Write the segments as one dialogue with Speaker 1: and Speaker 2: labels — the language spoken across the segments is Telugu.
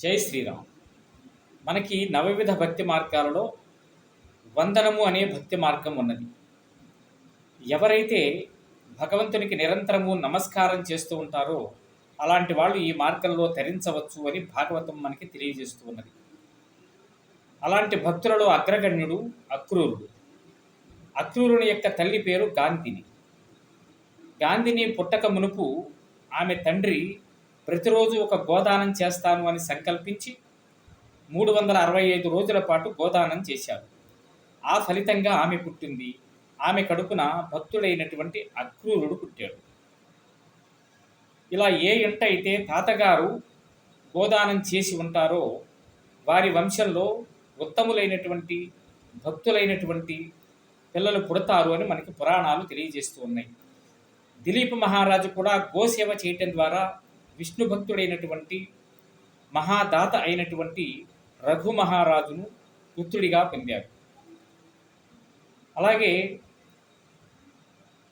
Speaker 1: జై శ్రీరామ్. మనకి నవవిధ భక్తి మార్గాలలో వందనము అనే భక్తి మార్గం ఉన్నది. ఎవరైతే భగవంతునికి నిరంతరము నమస్కారం చేస్తూ ఉంటారో అలాంటి వాళ్ళు ఈ మార్గంలో తరించవచ్చు అని భాగవతం మనకి తెలియజేస్తూ ఉన్నది. అలాంటి భక్తులలో అగ్రగణ్యుడు అక్రూరుడు. అక్రూరుని యొక్క తల్లి పేరు గాంధిని. గాంధిని పుట్టక మునుపు ఆమె తండ్రి ప్రతిరోజు ఒక గోదానం చేస్తాను అని సంకల్పించి మూడు వందల అరవై ఐదు రోజుల పాటు గోదానం చేశారు ఆ ఫలితంగా ఆమె పుట్టింది. ఆమె కడుపున భక్తుడైనటువంటి అక్రూరుడు పుట్టాడు. ఇలా ఏ ఇంట అయితే తాతగారు గోదానం చేసి ఉంటారో వారి వంశంలో ఉత్తములైనటువంటి భక్తులైనటువంటి పిల్లలు పుడతారు అని మనకి పురాణాలు తెలియజేస్తూ ఉన్నాయి. దిలీప్ మహారాజు కూడా గోసేవ చేయటం ద్వారా విష్ణు భక్తుడైనటువంటి మహాదాత అయినటువంటి రఘు మహారాజును పుత్రుడిగా పొందాడు. అలాగే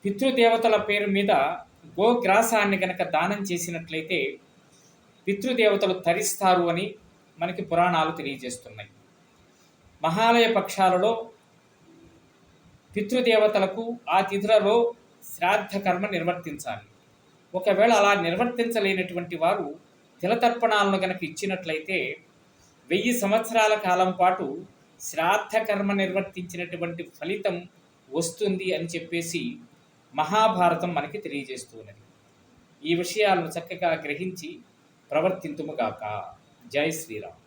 Speaker 1: పితృదేవతల పేరు మీద గోగ్రాసాన్ని గనక దానం చేసినట్లయితే పితృదేవతలు తరిస్తారు అని మనకి పురాణాలు తెలియజేస్తున్నాయి. మహాలయ పక్షాలలో పితృదేవతలకు ఆ తిథులలో శ్రాద్ధ కర్మ నిర్వర్తించాలి. ఒకవేళ అలా నిర్వర్తించలేనటువంటి వారు తిలతర్పణాలను గనక ఇచ్చినట్లయితే వెయ్యి సంవత్సరాల కాలం పాటు శ్రాద్ధ కర్మ నిర్వర్తించినటువంటి ఫలితం వస్తుంది అని చెప్పేసి మహాభారతం మనకి తెలియజేస్తున్నది. ఈ విషయాలను చక్కగా గ్రహించి ప్రవర్తింతుముగాక జై శ్రీరామ్.